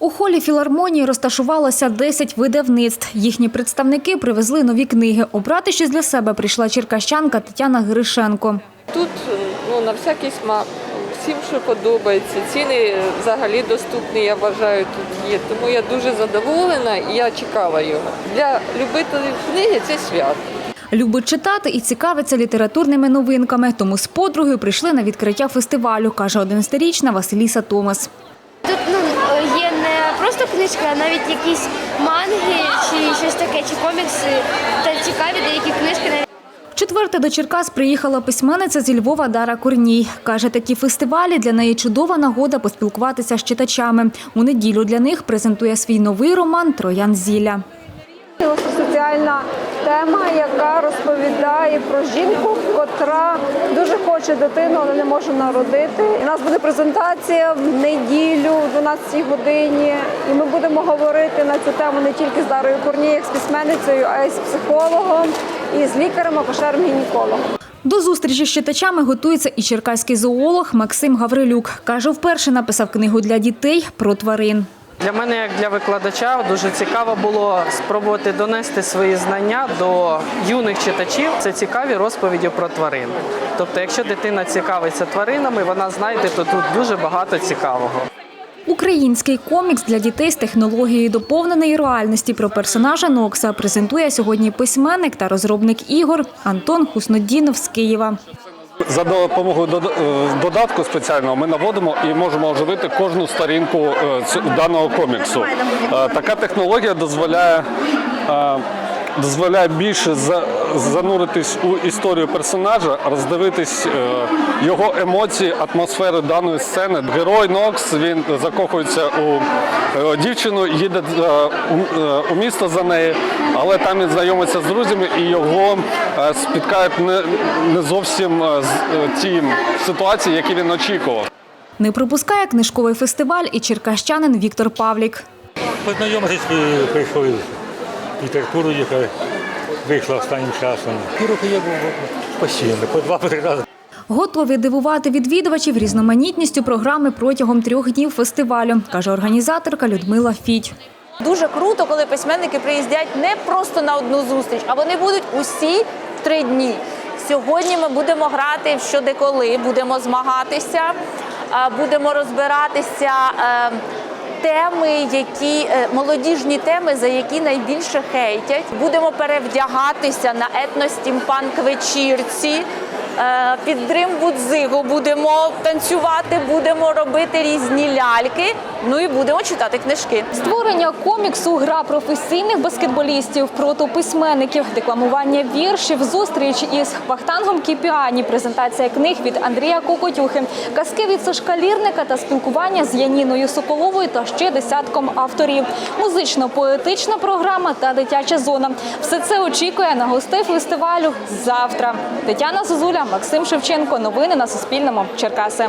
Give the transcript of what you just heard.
У холі філармонії розташувалося 10 видавництв. Їхні представники привезли нові книги. Обрати щось для себе прийшла черкащанка Тетяна Гришенко. Тут ну, на всякий смак. Всім, що подобається. Ціни взагалі доступні, я вважаю, тут є. Тому я дуже задоволена і я чекала його. Для любителів книги це свято. Любить читати і цікавиться літературними новинками. Тому з подругою прийшли на відкриття фестивалю, каже 11-річна Василіса Томас. Просто книжки, а навіть якісь манги чи щось таке, чи комікси. Та цікаві деякі книжки. навіть Четверте до Черкас приїхала письменниця зі Львова Дара Корній. Каже, такі фестивалі для неї чудова нагода поспілкуватися з читачами. У неділю для них презентує свій новий роман Троян зілля. Це соціальна тема, яка розповідає про жінку, котра дуже хоче дитину, але не може народити. У нас буде презентація в неділю, 12 годині, і ми будемо говорити на цю тему не тільки з Дарою Корній, як з письменницею, а й з психологом, і з лікарем, акушером гінекологом До зустрічі з читачами готується і черкаський зоолог Максим Гаврилюк. Каже, вперше написав книгу для дітей про тварин. Для мене, як для викладача, дуже цікаво було спробувати донести свої знання до юних читачів. Це цікаві розповіді про тварин. Тобто, якщо дитина цікавиться тваринами, вона знайде то тут дуже багато цікавого. Український комікс для дітей з технологією доповненої реальності про персонажа Нокса презентує сьогодні письменник та розробник ігор Антон Хуснодінов з Києва. За допомогою е, додатку спеціального ми наводимо і можемо оживити кожну сторінку е, даного коміксу. Е, Така технологія дозволяє. Дозволяє більше зануритись у історію персонажа, роздивитись е, його емоції, атмосферу даної сцени. Герой Нокс він закохується у е, дівчину, їде е, у- місто за нею, але там він знайомиться з друзями і його спіткають не, зовсім ті ситуації, які він очікував. Не пропускає книжковий фестиваль і черкащанин Віктор Павлік. Познайомитись прийшли літературу, яка вийшла останнім часом. І роки я був постійно, по два по три рази. Готові дивувати відвідувачів різноманітністю програми протягом трьох днів фестивалю, каже організаторка Людмила Фідь. Дуже круто, коли письменники приїздять не просто на одну зустріч, а вони будуть усі три дні. Сьогодні ми будемо грати в що де коли, будемо змагатися, а, будемо розбиратися. Теми, які е, молодіжні теми, за які найбільше хейтять, будемо перевдягатися на етностімпанк вечірці. Е, Під дрим Будзигу будемо танцювати, будемо робити різні ляльки. Ну і будемо читати книжки. Створення коміксу, гра професійних баскетболістів, протописьменників, декламування віршів, зустріч із Вахтангом Кіпіані, презентація книг від Андрія Кокотюхи, казки від Сашка Лірника та спілкування з Яніною Соколовою та ще десятком авторів. Музично-поетична програма та дитяча зона. Все це очікує на гостей фестивалю завтра. Тетяна Зозуля, Максим Шевченко. Новини на Суспільному. Черкаси.